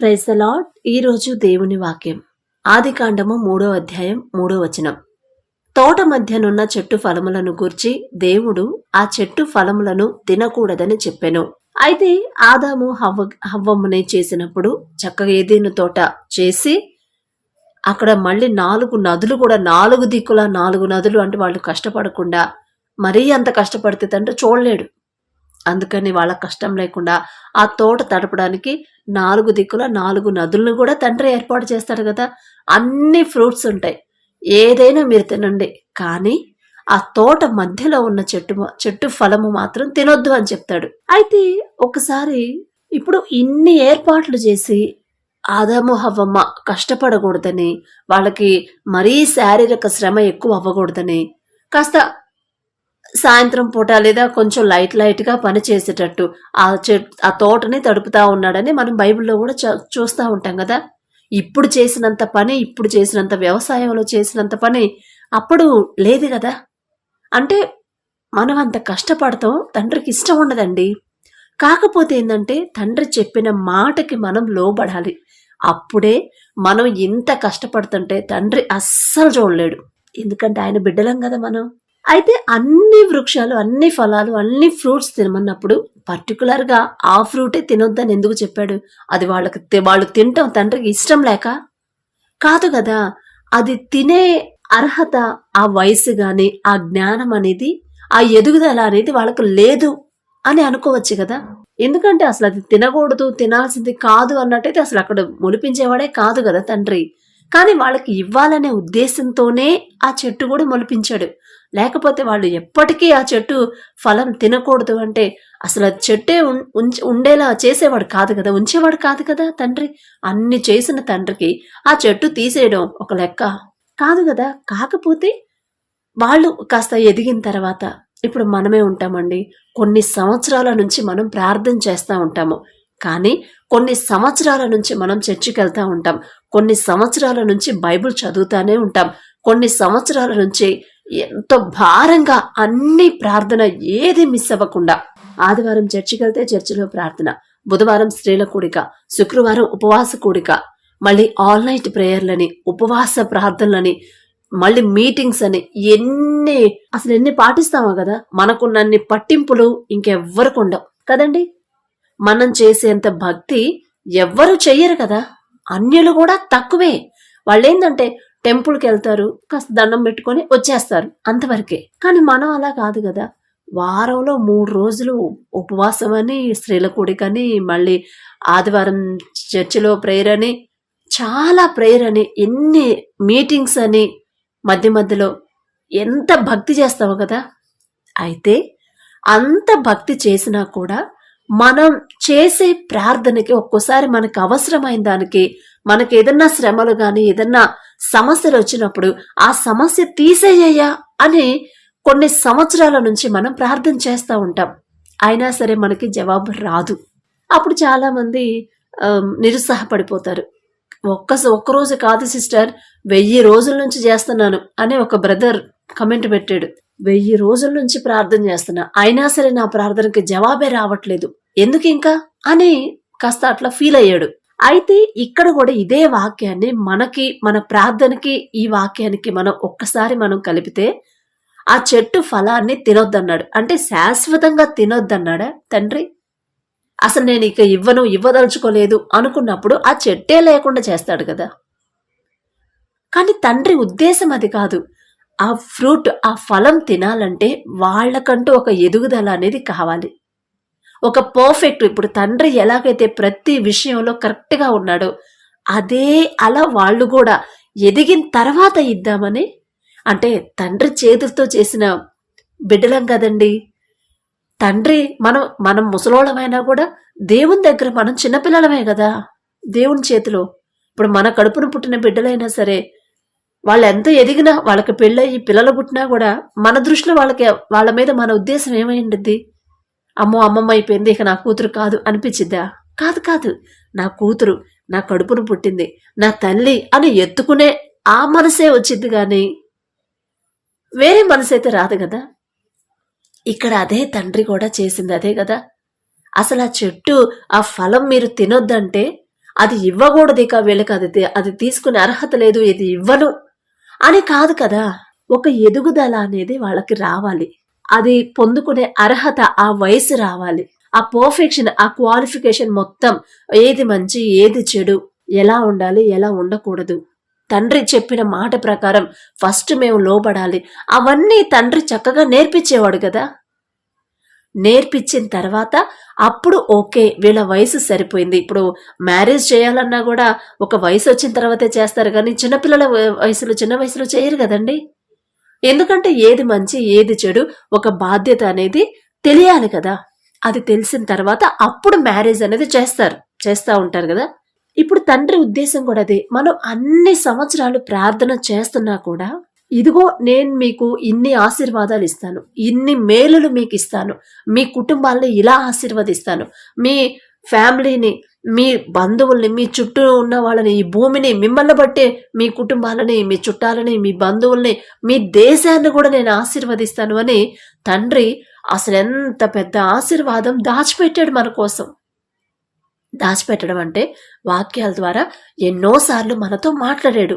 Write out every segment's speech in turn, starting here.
Praise the ఈరోజు దేవుని వాక్యం. ఆది కాండము మూడో అధ్యాయం మూడో వచనం. తోట మధ్యనున్న చెట్టు ఫలములను గూర్చి దేవుడు ఆ చెట్టు ఫలములను తినకూడదని చెప్పెను. అయితే ఆదాము హవ్వ హవ్వమ్మనే చేసినప్పుడు చక్కగా ఏదేను తోట చేసి అక్కడ మళ్ళీ నాలుగు నదులు కూడా నాలుగు దిక్కుల నాలుగు నదులు అంటే వాళ్ళు కష్టపడకుండా మరీ అంత కష్టపడితే తండ్రి చూడలేడు. అందుకని వాళ్ళ కష్టం లేకుండా ఆ తోట తడపడానికి నాలుగు దిక్కుల నాలుగు నదులను కూడా తండ్రి ఏర్పాటు చేస్తాడు కదా. అన్ని ఫ్రూట్స్ ఉంటాయి. ఏదైనా మీరు తినండి. కానీ ఆ తోట మధ్యలో ఉన్న చెట్టు చెట్టు ఫలము మాత్రం తినొద్దు అని చెప్తాడు. అయితే ఒకసారి ఇప్పుడు ఇన్ని ఏర్పాట్లు చేసి ఆదాము హవ్వమ్మ కష్టపడకూడదని వాళ్ళకి మరీ శారీరక శ్రమ ఎక్కువ అవ్వకూడదని కాస్త సాయంత్రం పూట లేదా కొంచెం లైట్ లైట్గా పని చేసేటట్టు ఆ చెట్ ఆ తోటని తడుపుతా ఉన్నాడని మనం బైబిల్లో కూడా చ- చూస్తూ ఉంటాం కదా. ఇప్పుడు చేసినంత పని ఇప్పుడు చేసినంత వ్యవసాయంలో చేసినంత పని అప్పుడు లేదు కదా. అంటే మనం అంత కష్టపడతాం తండ్రికి ఇష్టం ఉండదండి. కాకపోతే ఏంటంటే తండ్రి చెప్పిన మాటకి మనం లోబడాలి. అప్పుడే మనం ఇంత కష్టపడుతుంటే తండ్రి అస్సలు చూడలేడు. ఎందుకంటే ఆయన బిడ్డలం కదా మనం. అయితే అన్ని వృక్షాలు అన్ని ఫలాలు అన్ని ఫ్రూట్స్ తినమన్నప్పుడు పర్టికులర్గా ఆ ఫ్రూటే తినొద్దని ఎందుకు చెప్పాడు? అది వాళ్ళకి వాళ్ళు తింటాం తండ్రికి ఇష్టం లేక? కాదు కదా అది తినే అర్హత ఆ వయసు కానీ ఆ జ్ఞానం అనేది ఆ ఎదుగుదల అనేది వాళ్ళకు లేదు అని అనుకోవచ్చు కదా. ఎందుకంటే అసలు అది తినకూడదు తినాల్సింది కాదు అన్నట్టయితే అసలు అక్కడ మొలిపించేవాడే కాదు కదా తండ్రి. కానీ వాళ్ళకి ఇవ్వాలనే ఉద్దేశంతోనే ఆ చెట్టు కూడా మొలిపించాడు. లేకపోతే వాళ్ళు ఎప్పటికీ ఆ చెట్టు ఫలం తినకూడదు అంటే అసలు ఆ చెట్టే ఉం- ఉండేలా చేసేవాడు కాదు కదా ఉంచేవాడు కాదు కదా తండ్రి. అన్ని చేసిన తండ్రికి ఆ చెట్టు తీసేయడం ఒక లెక్క. కాదు కదా కాకపోతే వాళ్ళు కాస్త ఎదిగిన తర్వాత ఇప్పుడు మనమే ఉంటామండి. కొన్ని సంవత్సరాల నుంచి మనం ప్రార్థన చేస్తూ ఉంటాము. కానీ కొన్ని సంవత్సరాల నుంచి మనం చర్చికి వెళ్తూ ఉంటాం. కొన్ని సంవత్సరాల నుంచి బైబిల్ చదువుతానే ఉంటాం. కొన్ని సంవత్సరాల నుంచి ఎంతో భారంగా అన్ని ప్రార్థన ఏది మిస్ అవ్వకుండా ఆదివారం చర్చికి వెళ్తే చర్చిలో ప్రార్థన బుధవారం స్త్రీల కూడిక శుక్రవారం ఉపవాస కూడిక మళ్ళీ ఆల్ నైట్ ప్రేయర్లని ఉపవాస ప్రార్థనలని మళ్ళీ మీటింగ్స్ అని ఎన్ని అసలు ఎన్ని పాటిస్తామో కదా మనకున్నన్ని పట్టింపులు ఇంకెవ్వరికి ఉండవు కదండి? మనం చేసేంత భక్తి ఎవ్వరు చెయ్యరు కదా. అన్యులు కూడా తక్కువే. వాళ్ళు ఏంటంటే టెంపుల్కి వెళ్తారు కాస్త దండం పెట్టుకొని వచ్చేస్తారు అంతవరకే. కానీ మనం అలా కాదు కదా. వారంలో మూడు రోజులు ఉపవాసం అని స్త్రీల కూడికని మళ్ళీ ఆదివారం చర్చిలో ప్రేయర్ అని చాలా ప్రేయర్ అని ఎన్ని మీటింగ్స్ అని మధ్య మధ్యలో ఎంత భక్తి చేస్తావు కదా. అయితే అంత భక్తి చేసినా కూడా మనం చేసే ప్రార్థనకి ఒక్కోసారి మనకు అవసరమైన దానికి మనకి ఏదన్నా శ్రమలు కానీ ఏదన్నా సమస్యలు వచ్చినప్పుడు ఆ సమస్య తీసేయ్యా అని కొన్ని సంవత్సరాల నుంచి మనం ప్రార్థన చేస్తూ ఉంటాం. అయినా సరే మనకి జవాబు రాదు. అప్పుడు చాలామంది నిరుత్సాహపడిపోతారు. ఒక్క ఒక్కరోజు కాదు సిస్టర్ వెయ్యి రోజుల నుంచి చేస్తున్నాను అని ఒక బ్రదర్ కమెంట్ పెట్టాడు. వెయ్యి రోజుల నుంచి ప్రార్థన చేస్తున్నా అయినా సరే నా ప్రార్థనకి జవాబే రావట్లేదు. ఎందుకు ఇంకా అని కాస్త అట్లా ఫీల్ అయ్యాడు. అయితే ఇక్కడ కూడా ఇదే వాక్యాన్ని మనకి మన ప్రార్థనకి ఈ వాక్యానికి మనం ఒక్కసారి మనం కలిపితే ఆ చెట్టు ఫలాన్ని తినొద్దన్నాడు. అంటే శాశ్వతంగా తినొద్దన్నాడా తండ్రి? అసలు నేను ఇక ఇవ్వను ఇవ్వదలుచుకోలేదు అనుకున్నప్పుడు ఆ చెట్టే లేకుండా చేస్తాడు కదా. కానీ తండ్రి ఉద్దేశం అది కాదు. ఆ ఫ్రూట్ ఆ ఫలం తినాలంటే వాళ్ళకంటూ ఒక ఎదుగుదల అనేది కావాలి. ఒక పర్ఫెక్ట్ ఇప్పుడు తండ్రి ఎలాగైతే ప్రతి విషయంలో కరెక్ట్గా ఉన్నాడో అదే అలా వాళ్ళు కూడా ఎదిగిన తర్వాత ఇద్దామని అంటే తండ్రి చేతులతో చేసిన బిడ్డలం కదండి. తండ్రి మనం మనం ముసలోళమైనా కూడా దేవుని దగ్గర మనం చిన్నపిల్లలమే కదా దేవుని చేతిలో. ఇప్పుడు మన కడుపున పుట్టిన బిడ్డలైనా సరే వాళ్ళు ఎంత ఎదిగినా వాళ్ళకి పెళ్ళయి పిల్లలు పుట్టినా కూడా మన దృష్టిలో వాళ్ళకి వాళ్ళ మీద మన ఉద్దేశం ఏమైండిద్ది? అమ్మో అమ్మమ్మ అయిపోయింది ఇక నా కూతురు కాదు అనిపించిందా? కాదు కాదు. నా కూతురు నా కడుపును పుట్టింది నా తల్లి అని ఎత్తుకునే ఆ మనసే వచ్చింది కానీ వేరే మనసు అయితే రాదు కదా. ఇక్కడ అదే తండ్రి కూడా చేసింది అదే కదా. అసలు ఆ చెట్టు ఆ ఫలం మీరు తినొద్దంటే అది ఇవ్వకూడదు ఇక వీళ్ళకి అది అది తీసుకునే అర్హత లేదు ఇది ఇవ్వను. అని కాదు కదా. ఒక ఎదుగుదల అనేది వాళ్ళకి రావాలి. అది పొందుకునే అర్హత ఆ వయసు రావాలి. ఆ పర్ఫెక్షన్ ఆ క్వాలిఫికేషన్ మొత్తం ఏది మంచి ఏది చెడు ఎలా ఉండాలి ఎలా ఉండకూడదు. తండ్రి చెప్పిన మాట ప్రకారం ఫస్ట్ మేము లోబడాలి. అవన్నీ తండ్రి చక్కగా నేర్పించేవాడు కదా. నేర్పించిన తర్వాత అప్పుడు ఓకే వీళ్ళ వయసు సరిపోయింది. ఇప్పుడు మ్యారేజ్ చేయాలన్నా కూడా ఒక వయసు వచ్చిన తర్వాతే చేస్తారు కానీ చిన్నపిల్లల వయసులో చిన్న వయసులో చేయరు కదండి. ఎందుకంటే ఏది మంచి ఏది చెడు ఒక బాధ్యత అనేది తెలియాలి కదా. అది తెలిసిన తర్వాత అప్పుడు మ్యారేజ్ అనేది చేస్తారు చేస్తూ ఉంటారు కదా. ఇప్పుడు తండ్రి ఉద్దేశం కూడా అదే. మనం అన్ని సంవత్సరాలు ప్రార్థన చేస్తున్నా కూడా ఇదిగో నేను మీకు ఇన్ని ఆశీర్వాదాలు ఇస్తాను ఇన్ని మేలులు మీకు ఇస్తాను మీ కుటుంబాలని ఇలా ఆశీర్వదిస్తాను మీ ఫ్యామిలీని మీ బంధువుల్ని మీ చుట్టూ ఉన్న వాళ్ళని ఈ భూమిని మిమ్మల్ని బట్టే మీ కుటుంబాలని మీ చుట్టాలని మీ బంధువుల్ని మీ దేశాన్ని కూడా నేను ఆశీర్వదిస్తాను అని తండ్రి అసలు ఎంత పెద్ద ఆశీర్వాదం దాచిపెట్టాడు మన కోసం. దాచిపెట్టడం అంటే వాక్యాల ద్వారా ఎన్నోసార్లు మనతో మాట్లాడాడు.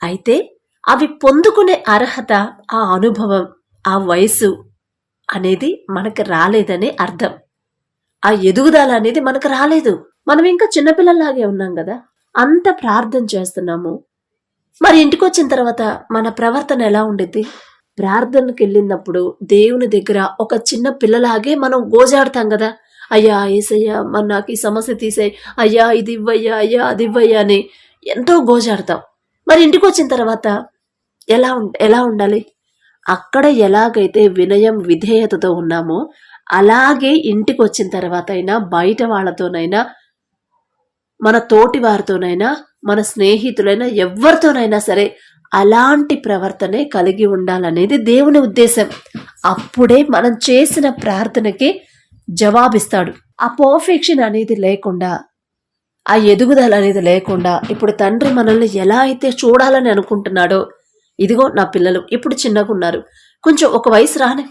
అయితే అవి పొందుకునే అర్హత ఆ అనుభవం ఆ వయసు అనేది మనకు రాలేదని అర్థం. ఆ ఎదుగుదల అనేది మనకు రాలేదు. మనం ఇంకా చిన్నపిల్లల్లాగే ఉన్నాం కదా. అంత ప్రార్థన చేస్తున్నాము. మరి ఇంటికి వచ్చిన తర్వాత మన ప్రవర్తన ఎలా ఉండిద్ది? ప్రార్థనకి వెళ్ళినప్పుడు దేవుని దగ్గర ఒక చిన్న పిల్లలాగే మనం గోజాడతాం కదా. అయ్యా ఏసయ్యా మరి నాకు ఈ సమస్య తీసేయ్. అయ్యా ఇది ఇవ్వయ్యా అయ్యా అది ఇవ్వయ్యా అని ఎంతో గోజాడతాం. మరి ఇంటికి వచ్చిన తర్వాత ఎలా ఉం ఎలా ఉండాలి? అక్కడ ఎలాగైతే వినయం విధేయతతో ఉన్నామో అలాగే ఇంటికి వచ్చిన తర్వాత అయినా బయట వాళ్ళతోనైనా మన తోటి వారితోనైనా మన స్నేహితులైనా ఎవరితోనైనా సరే అలాంటి ప్రవర్తనే కలిగి ఉండాలనేది దేవుని ఉద్దేశం. అప్పుడే మనం చేసిన ప్రార్థనకి జవాబిస్తాడు. ఆ పర్ఫెక్షన్ అనేది లేకుండా ఆ ఎదుగుదల అనేది లేకుండా ఇప్పుడు తండ్రి మనల్ని ఎలా అయితే చూడాలని అనుకుంటున్నాడో ఇదిగో నా పిల్లలు ఇప్పుడు చిన్నగా ఉన్నారు కొంచెం ఒక వయసు రాని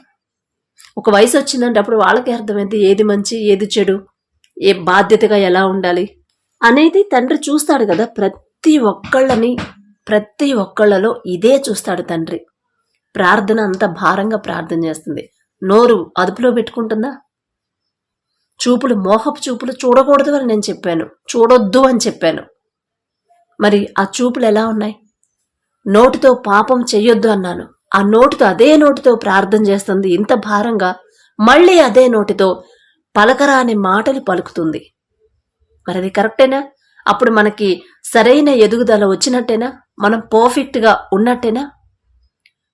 ఒక వయసు వచ్చిందంటే అప్పుడు వాళ్ళకి అర్థమైంది ఏది మంచి ఏది చెడు ఏ బాధ్యతగా ఎలా ఉండాలి అనేది తండ్రి చూస్తాడు కదా. ప్రతి ఒక్కళ్ళని ప్రతి ఒక్కళ్ళలో ఇదే చూస్తాడు తండ్రి. ప్రార్థన అంత భారంగా ప్రార్థన చేస్తుంది. నోరు అదుపులో పెట్టుకుంటుందా? చూపులు మోహపు చూపులు చూడకూడదు అని నేను చెప్పాను. చూడొద్దు అని చెప్పాను. మరి ఆ చూపులు ఎలా ఉన్నాయి? నోటితో పాపం చెయ్యొద్దు అన్నాను. ఆ నోటితో అదే నోటితో ప్రార్థన చేస్తుంది. ఇంత భారంగా మళ్ళీ అదే నోటితో పలకరాని మాటలు పలుకుతుంది. మరి అది కరెక్టేనా? అప్పుడు మనకి సరైన ఎదుగుదల వచ్చినట్టేనా? మనం పర్ఫెక్ట్గా ఉన్నట్టేనా?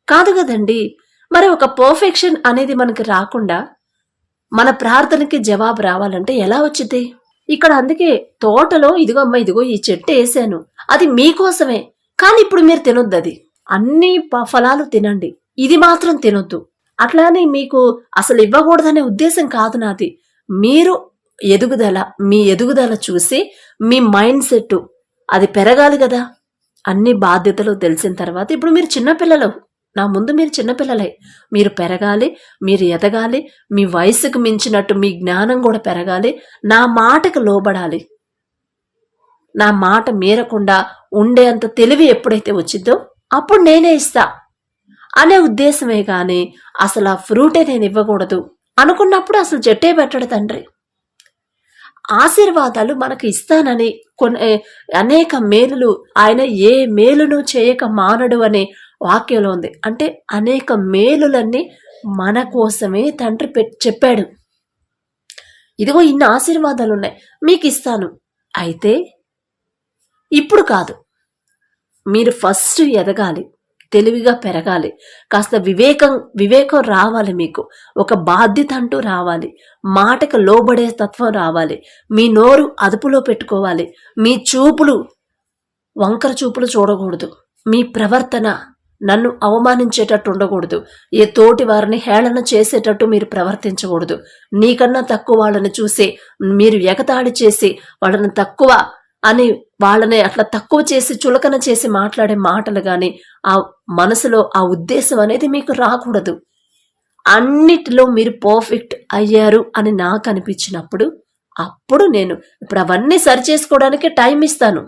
కాదు కదండి. మరి ఒక పర్ఫెక్షన్ అనేది మనకి రాకుండా మన ప్రార్థనకి జవాబు రావాలంటే ఎలా వచ్చింది ఇక్కడ అందుకే తోటలో ఇదిగో అమ్మ ఇదిగో ఈ చెట్టు వేసాను. అది మీకోసమే. కానీ ఇప్పుడు మీరు తినొద్దు అది అన్ని ప- ఫలాలు తినండి. ఇది మాత్రం తినొద్దు. అట్లానే మీకు అసలు ఇవ్వకూడదనే ఉద్దేశం కాదు నాది. మీరు ఎదుగుదల మీ ఎదుగుదల చూసి మీ మైండ్ సెట్ అది పెరగాలి కదా. అన్ని బాధ్యతలు తెలిసిన తర్వాత ఇప్పుడు మీరు చిన్నపిల్లలు నా ముందు మీరు చిన్నపిల్లలే మీరు పెరగాలి మీరు ఎదగాలి మీ వయసుకు మించినట్టు మీ జ్ఞానం కూడా పెరగాలి. నా మాటకు లోబడాలి. నా మాట మీరకుండా ఉండే అంత తెలివి ఎప్పుడైతే వచ్చిందో అప్పుడు నేనే ఇస్తా. అనే ఉద్దేశమే కానీ అసలు ఆ ఫ్రూటే నేను ఇవ్వకూడదు అనుకున్నప్పుడు అసలు జట్టే పెట్టడు తండ్రి. ఆశీర్వాదాలు మనకు ఇస్తానని కొన్ని అనేక మేలులు ఆయన ఏ మేలును చేయక మానడు అనే వాక్యంలో ఉంది. అంటే అనేక మేలులన్నీ మన కోసమే తండ్రి పెట్ చెప్పాడు. ఇదిగో ఇన్ని ఆశీర్వాదాలు ఉన్నాయి. మీకు ఇస్తాను. అయితే ఇప్పుడు కాదు. మీరు ఫస్ట్ ఎదగాలి తెలివిగా పెరగాలి. కాస్త వివేకం వివేకం రావాలి మీకు. ఒక బాధ్యత అంటూ రావాలి. మాటకు లోబడే తత్వం రావాలి. మీ నోరు అదుపులో పెట్టుకోవాలి. మీ చూపులు వంకర చూపులు చూడకూడదు. మీ ప్రవర్తన నన్ను అవమానించేటట్టు ఉండకూడదు. ఏ తోటి వారిని హేళన చేసేటట్టు మీరు ప్రవర్తించకూడదు. నీకన్నా తక్కువ వాళ్ళని చూసి మీరు ఎగతాడి చేసి వాళ్ళని తక్కువ అని వాళ్ళని అట్లా తక్కువ చేసి చులకన చేసి మాట్లాడే మాటలు కానీ ఆ మనసులో ఆ ఉద్దేశం అనేది మీకు రాకూడదు. అన్నిటిలో మీరు పర్ఫెక్ట్ అయ్యారు అని నాకు అనిపించినప్పుడు అప్పుడు నేను ఇప్పుడు అవన్నీ సరి చేసుకోవడానికి టైం ఇస్తాను.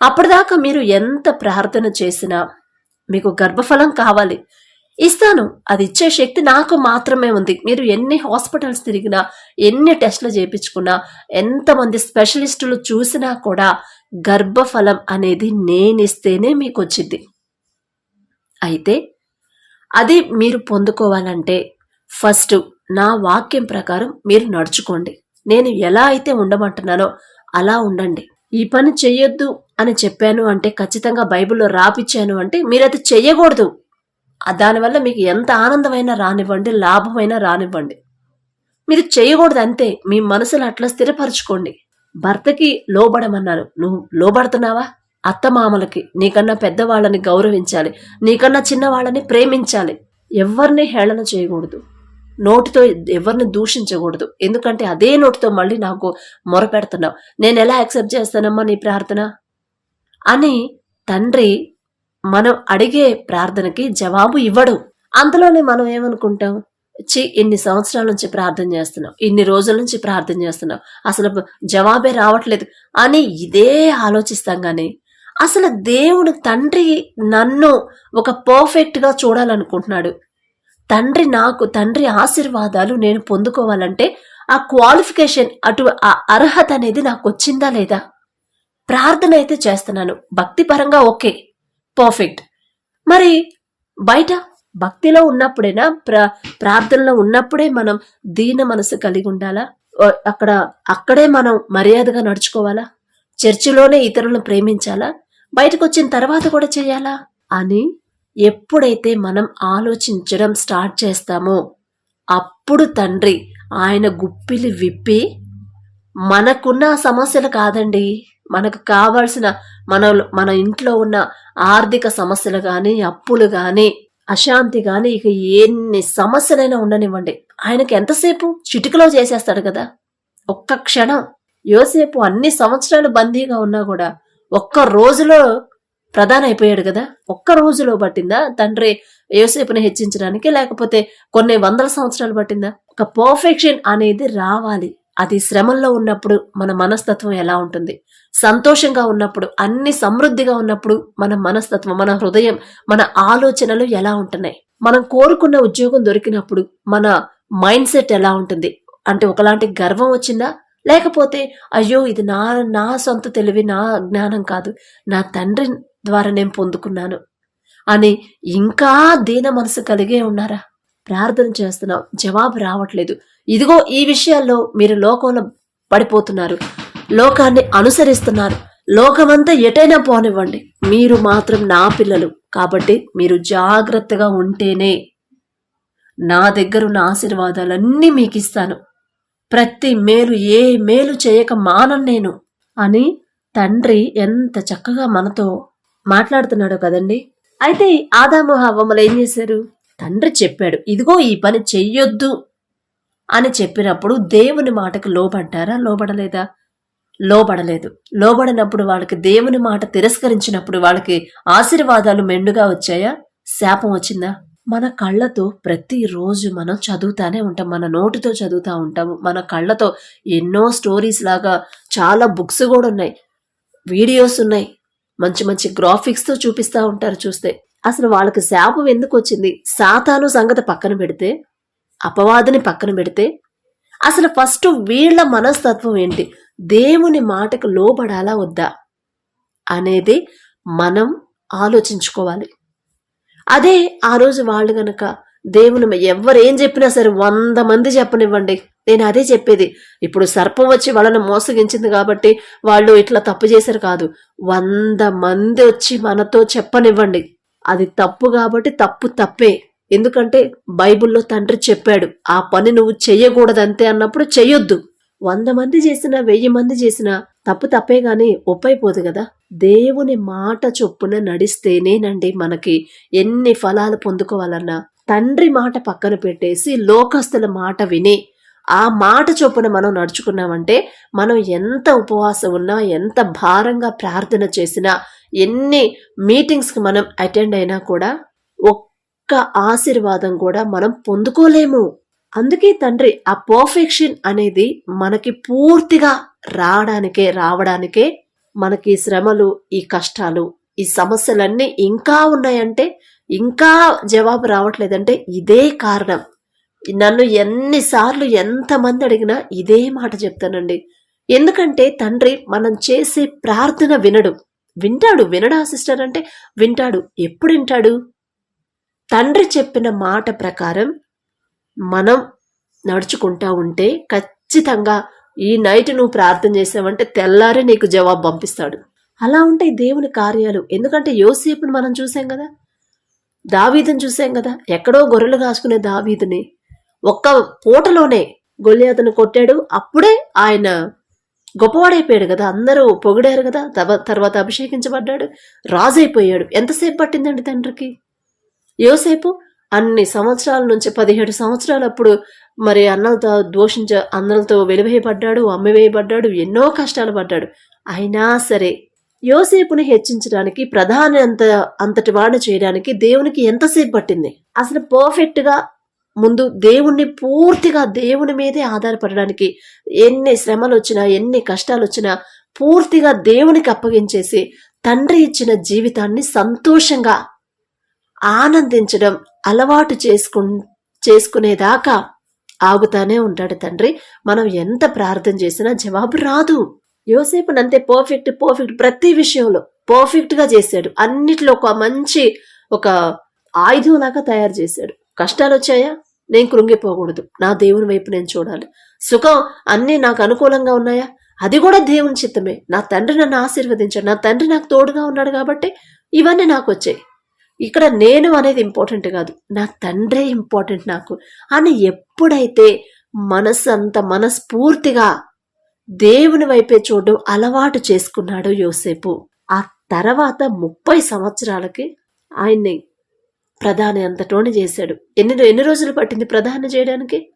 అప్పటిదాకా మీరు ఎంత ప్రార్థన చేసినా మీకు గర్భఫలం కావాలి. ఇస్తాను. అది ఇచ్చే శక్తి నాకు మాత్రమే ఉంది. మీరు ఎన్ని హాస్పిటల్స్ తిరిగినా ఎన్ని టెస్టులు చేయించుకున్నా ఎంతమంది స్పెషలిస్టులు చూసినా కూడా గర్భఫలం అనేది నేనిస్తేనే మీకు వచ్చింది అయితే అది మీరు పొందుకోవాలంటే ఫస్ట్ నా వాక్యం ప్రకారం మీరు నడుచుకోండి. నేను ఎలా అయితే ఉండమంటున్నానో అలా ఉండండి. ఈ పని చెయ్యొద్దు అని చెప్పాను అంటే ఖచ్చితంగా బైబిల్లో రాపిచ్చాను అంటే మీరు అది చెయ్యకూడదు. దానివల్ల మీకు ఎంత ఆనందమైనా రానివ్వండి లాభమైనా రానివ్వండి. మీరు చేయకూడదు అంతే మీ మనసులు అట్లా స్థిరపరచుకోండి. భర్తకి లోబడమన్నారు. నువ్వు లోబడుతున్నావా? అత్తమామలకి నీకన్నా పెద్దవాళ్ళని గౌరవించాలి నీకన్నా చిన్నవాళ్ళని ప్రేమించాలి. ఎవరిని హేళన చేయకూడదు. నోటితో ఎవరిని దూషించకూడదు. ఎందుకంటే అదే నోటితో మళ్ళీ నాకు మొరపెడుతున్నావు. నేను ఎలా యాక్సెప్ట్ చేస్తానమ్మా నీ ప్రార్థన? అని తండ్రి మనం అడిగే ప్రార్థనకి జవాబు ఇవ్వడు. అంతలోనే మనం ఏమనుకుంటాం? చి ఇన్ని సంవత్సరాల నుంచి ప్రార్థన చేస్తున్నాం ఇన్ని రోజుల నుంచి ప్రార్థన చేస్తున్నాం అసలు జవాబే రావట్లేదు అని ఇదే ఆలోచిస్తాం కానీ అసలు దేవుడు తండ్రి నన్ను ఒక పర్ఫెక్ట్గా చూడాలనుకుంటున్నాడు. తండ్రి నాకు తండ్రి ఆశీర్వాదాలు నేను పొందుకోవాలంటే ఆ క్వాలిఫికేషన్ అటు ఆ అర్హత అనేది నాకు వచ్చిందా లేదా? ప్రార్థన అయితే చేస్తున్నాను భక్తిపరంగా ఓకే. పర్ఫెక్ట్ మరి బయట భక్తిలో ఉన్నప్పుడేనా ప్ర ప్రార్థనలో ఉన్నప్పుడే మనం దీన మనసు కలిగి ఉండాలా? అక్కడ అక్కడే మనం మర్యాదగా నడుచుకోవాలా? చర్చిలోనే ఇతరులను ప్రేమించాలా? బయటకు వచ్చిన తర్వాత కూడా చేయాలా? అని ఎప్పుడైతే మనం ఆలోచించడం స్టార్ట్ చేస్తామో అప్పుడు తండ్రి ఆయన గుప్పిలి విప్పి మనకున్న సమస్యలు కాదండి. మనకు కావాల్సిన మన మన ఇంట్లో ఉన్న ఆర్థిక సమస్యలు కానీ అప్పులు కానీ అశాంతి కానీ ఇక ఎన్ని సమస్యలైనా ఉండనివ్వండి. ఆయనకి ఎంతసేపు? చిటికలో చేసేస్తాడు కదా. ఒక్క క్షణం. యోసేపు అన్ని సంవత్సరాలు బందీగా ఉన్నా కూడా ఒక్క రోజులో ప్రధాన అయిపోయాడు కదా. ఒక్క రోజులో పట్టిందా? తండ్రి యోసేపుని హెచ్చించడానికి లేకపోతే కొన్ని వందల సంవత్సరాలు పట్టిందా? ఒక పర్ఫెక్షన్ అనేది రావాలి. అది శ్రమంలో ఉన్నప్పుడు మన మనస్తత్వం ఎలా ఉంటుంది? సంతోషంగా ఉన్నప్పుడు అన్ని సమృద్ధిగా ఉన్నప్పుడు మన మనస్తత్వం మన హృదయం మన ఆలోచనలు ఎలా ఉంటున్నాయి? మనం కోరుకున్న ఉద్యోగం దొరికినప్పుడు మన మైండ్ సెట్ ఎలా ఉంటుంది? అంటే ఒకలాంటి గర్వం వచ్చిందా? లేకపోతే అయ్యో ఇది నా నా సొంత తెలివి నా జ్ఞానం కాదు నా తండ్రి ద్వారా నేను పొందుకున్నాను అని ఇంకా దీన మనసు కలిగే ఉన్నారా? ప్రార్థన చేస్తున్నాం జవాబు రావట్లేదు. ఇదిగో ఈ విషయాల్లో మీరు లోకంలో పడిపోతున్నారు. లోకాన్ని అనుసరిస్తున్నారు. లోకమంతా ఎటైనా పోనివ్వండి. మీరు మాత్రం నా పిల్లలు. కాబట్టి మీరు జాగ్రత్తగా ఉంటేనే నా దగ్గరున్న ఆశీర్వాదాలన్నీ మీకు ఇస్తాను ప్రతి మేలు ఏ మేలు చేయక మానను నేను. అని తండ్రి ఎంత చక్కగా మనతో మాట్లాడుతున్నాడో కదండి. అయితే ఈ ఆదాము హవ్వములు ఏం చేశారు? తండ్రి చెప్పాడు ఇదిగో ఈ పని చెయ్యొద్దు అని చెప్పినప్పుడు దేవుని మాటకు లోబడ్డారా? లోబడలేదా? లోబడలేదు. లోబడినప్పుడు వాళ్ళకి దేవుని మాట తిరస్కరించినప్పుడు వాళ్ళకి ఆశీర్వాదాలు మెండుగా వచ్చాయా? శాపం వచ్చిందా? మన కళ్ళతో ప్రతిరోజు మనం చదువుతానే ఉంటాం మన నోటితో చదువుతూ ఉంటాము. మన కళ్ళతో ఎన్నో స్టోరీస్ లాగా చాలా బుక్స్ కూడా ఉన్నాయి వీడియోస్ ఉన్నాయి. మంచి మంచి గ్రాఫిక్స్తో చూపిస్తూ ఉంటారు చూస్తే. అసలు వాళ్ళకి శాపం ఎందుకు వచ్చింది సాతాను సంగతి పక్కన పెడితే అపవాదిని పక్కన పెడితే అసలు ఫస్ట్ వీళ్ళ మనస్తత్వం ఏంటి? దేవుని మాటకు లోబడాలా వద్దా? అనేది మనం ఆలోచించుకోవాలి. అదే ఆ రోజు వాళ్ళు గనక దేవుని ఎవరు ఏం చెప్పినా సరే వంద మంది చెప్పనివ్వండి. నేను అదే చెప్పేది. ఇప్పుడు సర్పం వచ్చి వాళ్ళని మోసగించింది కాబట్టి వాళ్ళు ఇట్లా తప్పు చేశారు కాదు. వంద మంది వచ్చి మనతో చెప్పనివ్వండి. అది తప్పు కాబట్టి తప్పు తప్పే. ఎందుకంటే బైబిల్లో తండ్రి చెప్పాడు ఆ పని నువ్వు చెయ్యకూడదంతే అన్నప్పుడు చెయ్యొద్దు. వంద మంది చేసినా వెయ్యి మంది చేసినా తప్పు తప్పే గాని ఒప్పైపోదు కదా. దేవుని మాట చొప్పున నడిస్తేనేనండి మనకి ఎన్ని ఫలాలు పొందుకోవాలన్నా. తండ్రి మాట పక్కన పెట్టేసి లోకస్తుల మాట విని ఆ మాట చొప్పున మనం నడుచుకున్నామంటే మనం ఎంత ఉపవాసం ఉన్నా ఎంత భారంగా ప్రార్థన చేసినా ఎన్ని మీటింగ్స్కి మనం అటెండ్ అయినా కూడా ఒక్క ఆశీర్వాదం కూడా మనం పొందుకోలేము. అందుకే తండ్రి ఆ పర్ఫెక్షన్ అనేది మనకి పూర్తిగా రావడానికే రావడానికే మనకి ఈ శ్రమలు ఈ కష్టాలు ఈ సమస్యలన్నీ ఇంకా ఉన్నాయంటే ఇంకా జవాబు రావట్లేదంటే ఇదే కారణం. నన్ను ఎన్నిసార్లు ఎంతమంది అడిగినా ఇదే మాట చెప్తానండి. ఎందుకంటే తండ్రి మనం చేసే ప్రార్థన వినడు. వింటాడు వినడా సిస్టర్ అంటే వింటాడు. ఎప్పుడు వింటాడు? తండ్రి చెప్పిన మాట ప్రకారం మనం నడుచుకుంటా ఉంటే ఖచ్చితంగా ఈ నైట్ నువ్వు ప్రార్థన చేసావంటే తెల్లారి నీకు జవాబు పంపిస్తాడు. అలా ఉంటాయి దేవుని కార్యాలు. ఎందుకంటే యోసేపుని మనం చూసాం కదా? దావీదుని చూసాం కదా? ఎక్కడో గొర్రెలు కాసుకునే దావీదుని. ఒక్క పూటలోనే గొల్లియాతను కొట్టాడు. అప్పుడే ఆయన గొప్పవాడైపోయాడు కదా అందరూ పొగిడారు కదా తర్వాత అభిషేకించబడ్డాడు రాజైపోయాడు. ఎంతసేపు పట్టిందండి తండ్రికి? యోసేపు అన్ని సంవత్సరాల నుంచి పదిహేడు సంవత్సరాలు అప్పుడు మరి అన్నలతో దోషించ అన్నలతో వెలివేయబడ్డాడు అమ్మివేయబడ్డాడు ఎన్నో కష్టాలు పడ్డాడు. అయినా సరే యోసేపుని హెచ్చించడానికి ప్రధాని అంత అంతటి వాడు చేయడానికి దేవునికి ఎంతసేపు పట్టింది? అసలు పర్ఫెక్ట్గా ముందు దేవుణ్ణి పూర్తిగా దేవుని మీదే ఆధారపడడానికి ఎన్ని శ్రమలు వచ్చినా ఎన్ని కష్టాలు వచ్చినా పూర్తిగా దేవునికి అప్పగించేసి తండ్రి ఇచ్చిన జీవితాన్ని సంతోషంగా ఆనందించడం అలవాటు చేసుకు చేసుకునేదాకా ఆగుతానే ఉంటాడు తండ్రి. మనం ఎంత ప్రార్థన చేసినా జవాబు రాదు. యోసేపునంతే పర్ఫెక్ట్ పర్ఫెక్ట్ ప్రతి విషయంలో పర్ఫెక్ట్గా చేశాడు. అన్నిట్లో ఒక మంచి ఒక ఆయుధం లాగా తయారు చేశాడు. కష్టాలు వచ్చాయా నేను కృంగిపోకూడదు. నా దేవుని వైపు నేను చూడాలి. సుఖం అన్నీ నాకు అనుకూలంగా ఉన్నాయా? అది కూడా దేవుని చిత్తమే. నా తండ్రి నన్ను ఆశీర్వదించాడు. నా తండ్రి నాకు తోడుగా ఉన్నాడు కాబట్టి ఇవన్నీ నాకు వచ్చాయి ఇక్కడ నేను అనేది ఇంపార్టెంట్ కాదు. నా తండ్రే ఇంపార్టెంట్ నాకు. అని ఎప్పుడైతే మనసు అంత మనస్ఫూర్తిగా దేవుని వైపే చూడడం అలవాటు చేసుకున్నాడు యోసేపు ఆ తర్వాత ముప్పై సంవత్సరాలకి ఆయన్ని ప్రధాని అంతటోని చేశాడు. ఎన్ని ఎన్ని రోజులు పట్టింది ప్రధాని చేయడానికి?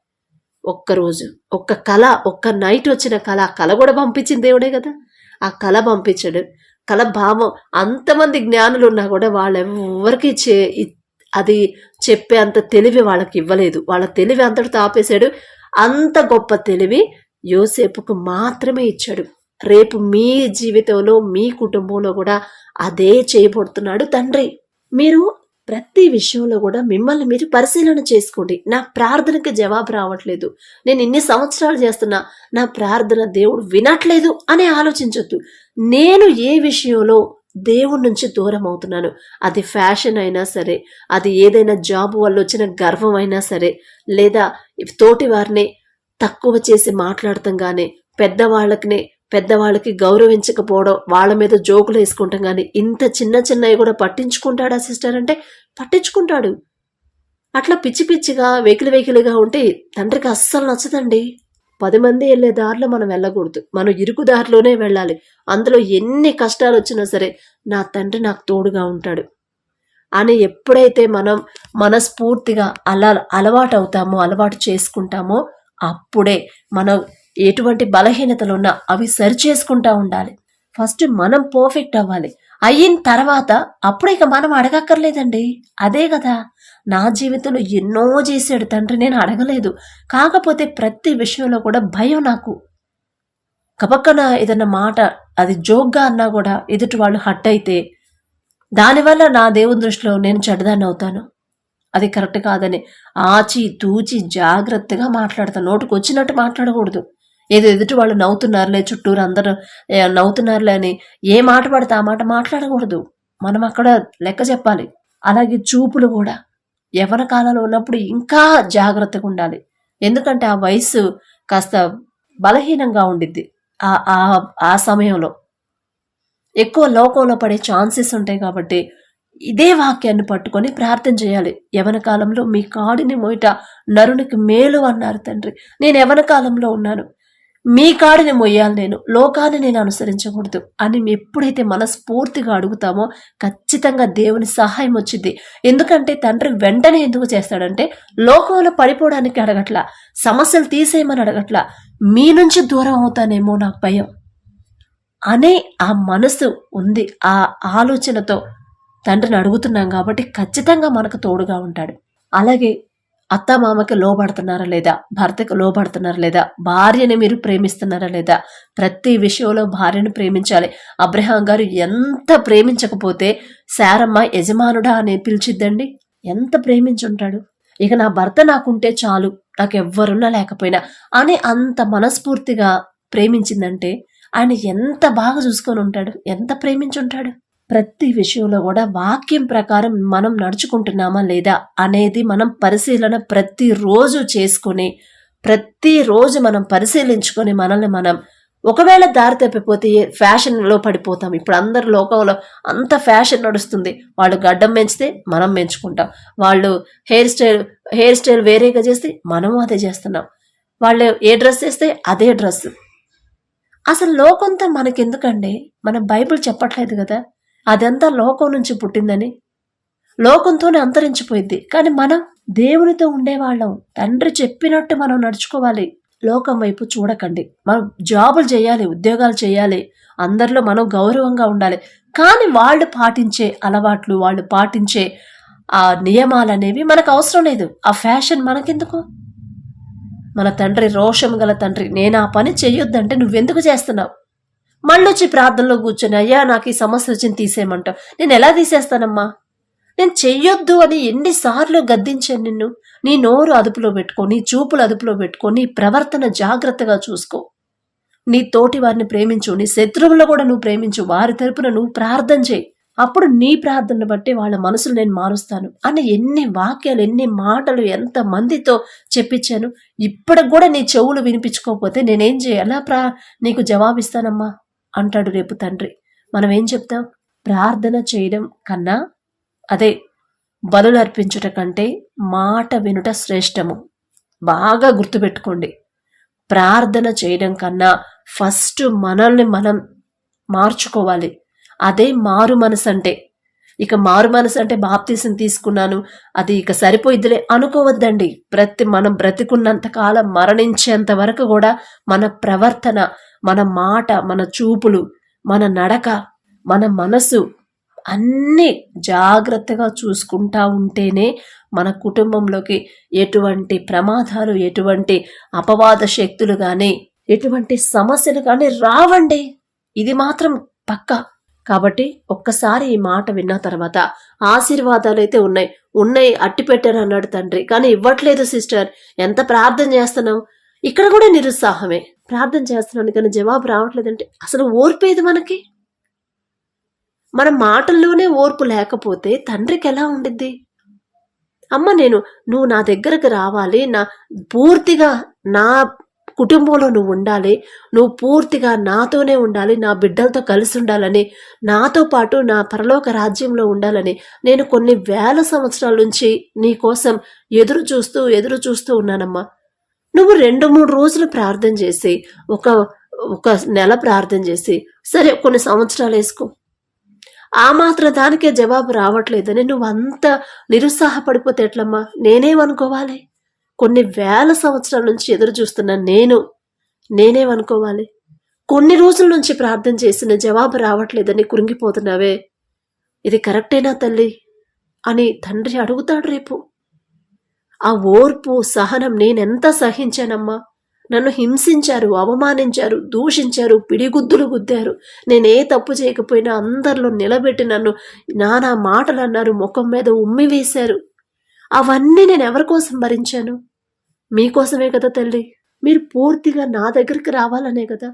ఒక్క రోజు. ఒక్క కళ ఒక్క నైట్ వచ్చిన కళ. ఆ కళ కూడా పంపించింది దేవుడే కదా. ఆ కళ పంపించాడు కళ భావం అంతమంది జ్ఞానులు ఉన్నా కూడా వాళ్ళెవ్వరికి చే ఇ- అది చెప్పే అంత తెలివి వాళ్ళకి ఇవ్వలేదు. వాళ్ళ తెలివి అంతటితో ఆపేశాడు అంత గొప్ప తెలివి యోసేపుకు మాత్రమే ఇచ్చాడు. రేపు మీ జీవితంలో మీ కుటుంబంలో కూడా అదే చేయబడుతున్నాడు తండ్రి. మీరు ప్రతి విషయంలో కూడా మిమ్మల్ని మీరు పరిశీలన చేసుకోండి. నా ప్రార్థనకి జవాబు రావట్లేదు. నేను ఇన్ని సంవత్సరాలు చేస్తున్నా నా ప్రార్థన దేవుడు వినట్లేదు అని ఆలోచించొద్దు. నేను ఏ విషయంలో దేవుడి నుంచి దూరం అవుతున్నాను? అది ఫ్యాషన్ అయినా సరే అది ఏదైనా జాబ్ వల్ల వచ్చిన గర్వం అయినా సరే లేదా తోటి వారిని తక్కువ చేసి మాట్లాడటం కానీ పెద్దవాళ్ళకి పెద్దవాళ్ళకి గౌరవించకపోవడం వాళ్ళ మీద జోకులు వేసుకుంటాం కానీ ఇంత చిన్న చిన్నవి కూడా పట్టించుకుంటాడా సిస్టర్? అంటే పట్టించుకుంటాడు. అట్లా పిచ్చి పిచ్చిగా వెకిలి వెకిలిగా ఉంటే తండ్రికి అస్సలు నచ్చదండి. పది మంది వెళ్ళే దారిలో మనం వెళ్ళకూడదు. మనం ఇరుకు దారిలోనే వెళ్ళాలి. అందులో ఎన్ని కష్టాలు వచ్చినా సరే నా తండ్రి నాకు తోడుగా ఉంటాడు. అని ఎప్పుడైతే మనం మనస్ఫూర్తిగా అలా అలవాటు అవుతామో అలవాటు చేసుకుంటామో అప్పుడే మనం ఎటువంటి బలహీనతలు ఉన్నా అవి సరిచేసుకుంటా ఉండాలి. ఫస్ట్ మనం పర్ఫెక్ట్ అవ్వాలి. అయిన తర్వాత అప్పుడు ఇక మనం అడగక్కర్లేదండి. అదే కదా. నా జీవితంలో ఎన్నో చేశాడు తండ్రి నేను అడగలేదు. కాకపోతే ప్రతి విషయంలో కూడా భయం నాకు. కపక్కన ఏదన్నా మాట అది జోక్గా అన్నా కూడా ఎదుటి వాళ్ళు హట్ అయితే దానివల్ల నా దేవుని దృష్టిలో నేను చెడ్డదాన్ని అవుతాను. అది కరెక్ట్ కాదని ఆచి తూచి జాగ్రత్తగా మాట్లాడతాను నోటుకు వచ్చినట్టు మాట్లాడకూడదు. ఏదో ఎదుటి వాళ్ళు నవ్వుతున్నారులే చుట్టూరు అందరూ నవ్వుతున్నారులే అని ఏ మాట పడితే ఆ మాట మాట్లాడకూడదు. మనం అక్కడ లెక్క చెప్పాలి. అలాగే చూపులు కూడా. యవన కాలంలో ఉన్నప్పుడు ఇంకా జాగ్రత్తగా ఉండాలి. ఎందుకంటే ఆ వయసు కాస్త బలహీనంగా ఉండిద్ది ఆ ఆ ఆ సమయంలో. ఎక్కువ లోకంలో పడే ఛాన్సెస్ ఉంటాయి కాబట్టి ఇదే వాక్యాన్ని పట్టుకొని ప్రార్థన చేయాలి. యవన కాలంలో మీ కాడిని మోయిట నరునికి మేలు అన్నారు తండ్రి. నేను యవన కాలంలో ఉన్నాను. మీ కాడిని మొయ్యాలి నేను లోకాన్ని నేను అనుసరించకూడదు అని ఎప్పుడైతే మనస్ఫూర్తిగా అడుగుతామో ఖచ్చితంగా దేవుని సహాయం వచ్చింది. ఎందుకంటే తండ్రి వెంటనే ఎందుకు చేస్తాడంటే లోకంలో పడిపోవడానికి అడగట్ల సమస్యలు తీసేయమని అడగట్ల మీ నుంచి దూరం అవుతానేమో నాకు భయం అనే ఆ మనసు ఉంది ఆ ఆలోచనతో తండ్రిని అడుగుతున్నాం కాబట్టి ఖచ్చితంగా మనకు తోడుగా ఉంటాడు. అలాగే అత్త మామకి లోబడుతున్నారా లేదా? భర్తకు లోబడుతున్నారా లేదా? భార్యని మీరు ప్రేమిస్తున్నారా లేదా? ప్రతి విషయంలో భార్యను ప్రేమించాలి. అబ్రహాం గారు ఎంత ప్రేమించకపోతే శారమ్మ యజమానుడా అని పిలిచిద్దండి. ఎంత ప్రేమించుంటాడు? ఇక నా భర్త నాకుంటే చాలు నాకు ఎవ్వరున్నా లేకపోయినా. అని అంత మనస్ఫూర్తిగా ప్రేమించిందంటే ఆయన ఎంత బాగా చూసుకొని ఉంటాడు? ఎంత ప్రేమించుంటాడు? ప్రతి విషయంలో కూడా వాక్యం ప్రకారం మనం నడుచుకుంటున్నామా లేదా అనేది మనం పరిశీలన ప్రతిరోజు చేసుకొని ప్రతిరోజు మనం పరిశీలించుకొని మనల్ని మనం ఒకవేళ దారి తప్పిపోతే ఫ్యాషన్లో పడిపోతాం. ఇప్పుడు అందరు లోకంలో అంత ఫ్యాషన్ నడుస్తుంది. వాళ్ళు గడ్డం పెంచితే మనం పెంచుకుంటాం. వాళ్ళు హెయిర్ స్టైల్ హెయిర్ స్టైల్ వేరేగా చేస్తే మనము అదే చేస్తున్నాం. వాళ్ళు ఏ డ్రెస్ వేస్తే అదే డ్రెస్. అసలు లోకంతో మనకెందుకండి? మనం బైబిల్ చెప్పట్లేదు కదా? అదంతా లోకం నుంచి పుట్టిందని. లోకంతోనే అంతరించిపోయింది. కానీ మనం దేవునితో ఉండేవాళ్ళం. తండ్రి చెప్పినట్టు మనం నడుచుకోవాలి. లోకం వైపు చూడకండి. మనం జాబులు చేయాలి ఉద్యోగాలు చేయాలి. అందరిలో మనం గౌరవంగా ఉండాలి. కానీ వాళ్ళు పాటించే అలవాట్లు వాళ్ళు పాటించే ఆ నియమాలు అనేవి మనకు అవసరం లేదు. ఆ ఫ్యాషన్ మనకెందుకు? మన తండ్రి రోషం గల తండ్రి నేను ఆ పని చేయొద్దంటే నువ్వెందుకు చేస్తున్నావు? మళ్ళొచ్చి ప్రార్థనలో కూర్చొని అయ్యా నాకు ఈ సమస్య వచ్చింది తీసేయమంటావు. నేను ఎలా తీసేస్తానమ్మా? నేను చెయ్యొద్దు అని ఎన్నిసార్లు గద్దించాను నిన్ను. నీ నోరు అదుపులో పెట్టుకో నీ చూపులు అదుపులో పెట్టుకో నీ ప్రవర్తన జాగ్రత్తగా చూసుకో. నీ తోటి వారిని ప్రేమించు నీ శత్రువులను కూడా నువ్వు ప్రేమించు వారి తరపున నువ్వు ప్రార్థన చేయి. అప్పుడు నీ ప్రార్థనను బట్టి వాళ్ళ మనసులు నేను మారుస్తాను అని ఎన్ని వాక్యాలు ఎన్ని మాటలు ఎంత మందితో చెప్పించాను. ఇప్పటికి కూడా నీ చెవులు వినిపించుకోకపోతే నేనేం చేయాలా? ప్రా నీకు జవాబిస్తానమ్మా? అంటాడు రేపు తండ్రి. మనం ఏం చెప్తాం? ప్రార్థన చేయడం కన్నా అదే బలులు అర్పించుట కంటే మాట వినుట శ్రేష్టము. బాగా గుర్తుపెట్టుకోండి. ప్రార్థన చేయడం కన్నా ఫస్ట్ మనల్ని మనం మార్చుకోవాలి. అదే మారు మనసు అంటే ఇక మారు మనసు అంటే బాప్తీసం తీసుకున్నాను. అది ఇక సరిపోయిద్దిలే అనుకోవద్దండి. ప్రతి మనం బ్రతికున్నంత కాలం మరణించేంత వరకు కూడా మన ప్రవర్తన మన మాట మన చూపులు మన నడక మన మనసు అన్నీ జాగ్రత్తగా చూసుకుంటా ఉంటేనే మన కుటుంబంలోకి ఎటువంటి ప్రమాదాలు ఎటువంటి అపవాద శక్తులు కానీ ఎటువంటి సమస్యలు కానీ రావండి. ఇది మాత్రం పక్క. కాబట్టి ఒక్కసారి ఈ మాట విన్న తర్వాత ఆశీర్వాదాలు అయితే ఉన్నాయి. ఉన్నాయి అట్టి పెట్టారు అన్నాడు తండ్రి. కానీ ఇవ్వట్లేదు సిస్టర్. ఎంత ప్రార్థన చేస్తున్నావు? ఇక్కడ కూడా నిరుత్సాహమే. ప్రార్థన చేస్తున్నాను కానీ జవాబు రావట్లేదంటే అసలు ఓర్పేది మనకి? మన మాటల్లోనే ఓర్పు లేకపోతే తండ్రికి ఎలా ఉండిద్ది? అమ్మ నేను నువ్వు నా దగ్గరకు రావాలి నా పూర్తిగా నా కుటుంబంలో నువ్వు ఉండాలి నువ్వు పూర్తిగా నాతోనే ఉండాలి నా బిడ్డలతో కలిసి ఉండాలని నాతో పాటు నా పరలోక రాజ్యంలో ఉండాలని నేను కొన్ని వేల సంవత్సరాల నుంచి నీ కోసం ఎదురు చూస్తూ ఎదురు చూస్తూ ఉన్నానమ్మా. నువ్వు రెండు మూడు రోజులు ప్రార్థన చేసి ఒక ఒక నెల ప్రార్థన చేసి సరే కొన్ని సంవత్సరాలు వేసుకో. ఆ మాత్రం దానికే జవాబు రావట్లేదని నువ్వు అంత నిరుత్సాహపడిపోతే ఎట్లమ్మా? నేనేమనుకోవాలి? కొన్ని వేల సంవత్సరాల నుంచి ఎదురు చూస్తున్న నేను నేనేమనుకోవాలి? కొన్ని రోజుల నుంచి ప్రార్థన చేసిన జవాబు రావట్లేదని కురింగిపోతున్నావే. ఇది కరెక్టేనా తల్లి? అని తండ్రి అడుగుతాడు రేపు. ఆ ఓర్పు సహనం నేనెంత సహించానమ్మా? నన్ను హింసించారు అవమానించారు దూషించారు పిడిగుద్దులు గుద్దారు. నేనే తప్పు చేయకపోయినా అందరిలో నిలబెట్టి నన్ను నానా మాటలు అన్నారు ముఖం మీద ఉమ్మి వేశారు. అవన్నీ నేను ఎవరి కోసం భరించాను? మీకోసమే కదా తల్లి. మీరు పూర్తిగా నా దగ్గరికి రావాలనే కదా.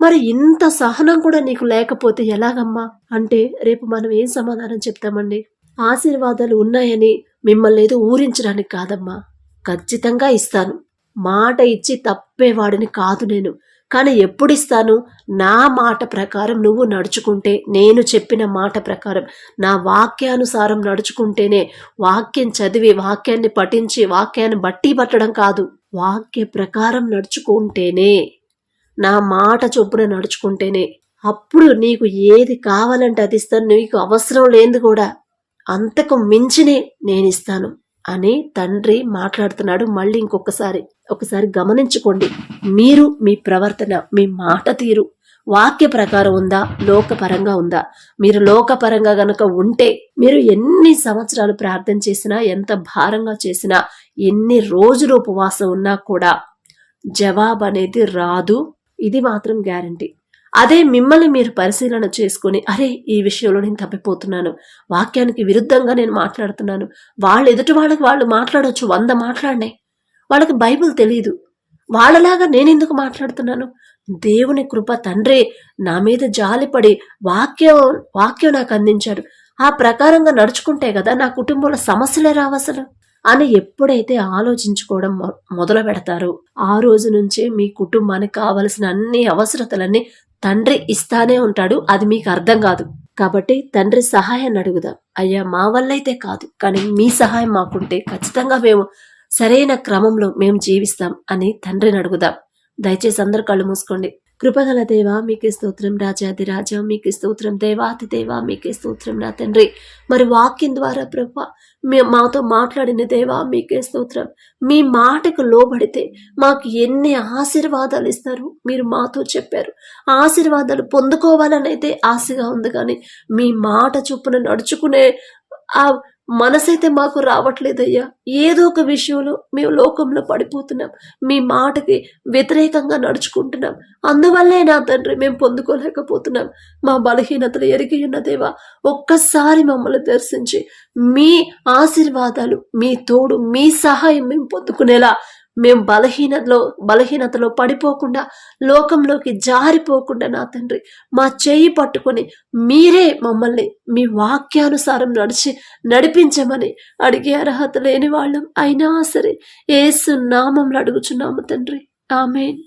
మరి ఇంత సహనం కూడా నీకు లేకపోతే ఎలాగమ్మా? అంటే రేపు మనం ఏం సమాధానం చెప్తామండి? ఆశీర్వాదాలు ఉన్నాయని మిమ్మల్ని ఏదో ఊరించడానికి కాదమ్మా. ఖచ్చితంగా ఇస్తాను. మాట ఇచ్చి తప్పేవాడిని కాదు నేను. కానీ ఎప్పుడు ఇస్తాను నా మాట ప్రకారం నువ్వు నడుచుకుంటే నేను చెప్పిన మాట ప్రకారం. నా వాక్యానుసారం నడుచుకుంటేనే వాక్యం చదివి వాక్యాన్ని పఠించి వాక్యాన్ని బట్టి పట్టడం కాదు. వాక్య ప్రకారం నడుచుకుంటేనే నా మాట చొప్పున నడుచుకుంటేనే. అప్పుడు నీకు ఏది కావాలంటే అది ఇస్తాను. నీకు అవసరం లేనిది కూడా. అంతకు మించినే నేను ఇస్తాను అని తండ్రి మాట్లాడుతున్నాడు. మళ్ళీ ఇంకొకసారి ఒకసారి గమనించుకోండి. మీరు మీ ప్రవర్తన మీ మాట తీరు వాక్య ప్రకారం ఉందా లోకపరంగా ఉందా? మీరు లోకపరంగా గనక ఉంటే మీరు ఎన్ని సంవత్సరాలు ప్రార్థన చేసినా ఎంత భారంగా చేసినా ఎన్ని రోజులు ఉపవాసం ఉన్నా కూడా జవాబు అనేది రాదు. ఇది మాత్రం గ్యారంటీ. అదే మిమ్మల్ని మీరు పరిశీలన చేసుకుని అరే ఈ విషయంలో నేను తప్పిపోతున్నాను. వాక్యానికి విరుద్ధంగా నేను మాట్లాడుతున్నాను. వాళ్ళు ఎదుటి వాళ్ళకి వాళ్ళు మాట్లాడొచ్చు వంద మాట్లాడినాయి. వాళ్ళకి బైబిల్ తెలియదు వాళ్ళలాగా నేనెందుకు మాట్లాడుతున్నాను? దేవుని కృప తండ్రి నా మీద జాలిపడి వాక్యం వాక్యం నాకు అందించాడు. ఆ ప్రకారంగా నడుచుకుంటే కదా నా కుటుంబంలో సమస్యలే రావు అసలు అని ఎప్పుడైతే ఆలోచించుకోవడం మొ- మొదలు పెడతారో ఆ రోజు నుంచే మీ కుటుంబానికి కావలసిన అన్ని అవసరతలన్నీ తండ్రి ఇస్తానే ఉంటాడు అది మీకు అర్థం కాదు. కాబట్టి తండ్రి సహాయాన్ని అడుగుదాం. అయ్యా మా వల్ల అయితే కాదు కానీ మీ సహాయం మాకుంటే ఖచ్చితంగా మేము సరైన క్రమంలో మేము జీవిస్తాం అని తండ్రిని అడుగుదాం. దయచేసి అందరు కళ్ళు మూసుకోండి. కృపగల దేవా మీకే స్తోత్రం రాజాది రాజా మీకే స్తోత్రం దేవాతి దేవా మీకే స్తోత్రం నా తండ్రి. మరి వాక్యం ద్వారా ప్రభా మాతో మాట్లాడిన దేవా మీకే స్తోత్రం. మీ మాటకు లోబడితే మాకు ఎన్ని ఆశీర్వాదాలు ఇస్తారు మీరు మాతో చెప్పారు. ఆశీర్వాదాలు పొందుకోవాలని అయితే ఆశగా ఉంది కానీ మీ మాట చొప్పున నడుచుకునే ఆ మనసైతే మాకు రావట్లేదయ్యా. ఏదో ఒక విషయంలో మేము లోకంలో పడిపోతున్నాం. మీ మాటకి వ్యతిరేకంగా నడుచుకుంటున్నాం. అందువల్లే నా తండ్రి మేము పొందుకోలేకపోతున్నాం. మా బలహీనతలు ఎరిగి ఉన్నదేవా ఒక్కసారి మమ్మల్ని దర్శించి మీ ఆశీర్వాదాలు మీ తోడు మీ సహాయం మేము పొందుకునేలా మేము బలహీనతలో బలహీనతలో పడిపోకుండా లోకంలోకి జారిపోకుండా నా తండ్రి మా చేయి పట్టుకొని మీరే మమ్మల్ని మీ వాక్యానుసారం నడిచి నడిపించమని అడిగే అర్హత లేని వాళ్ళం అయినా సరే ఏసు నామంలో అడుగుచున్నాము తండ్రి. ఆమెన్.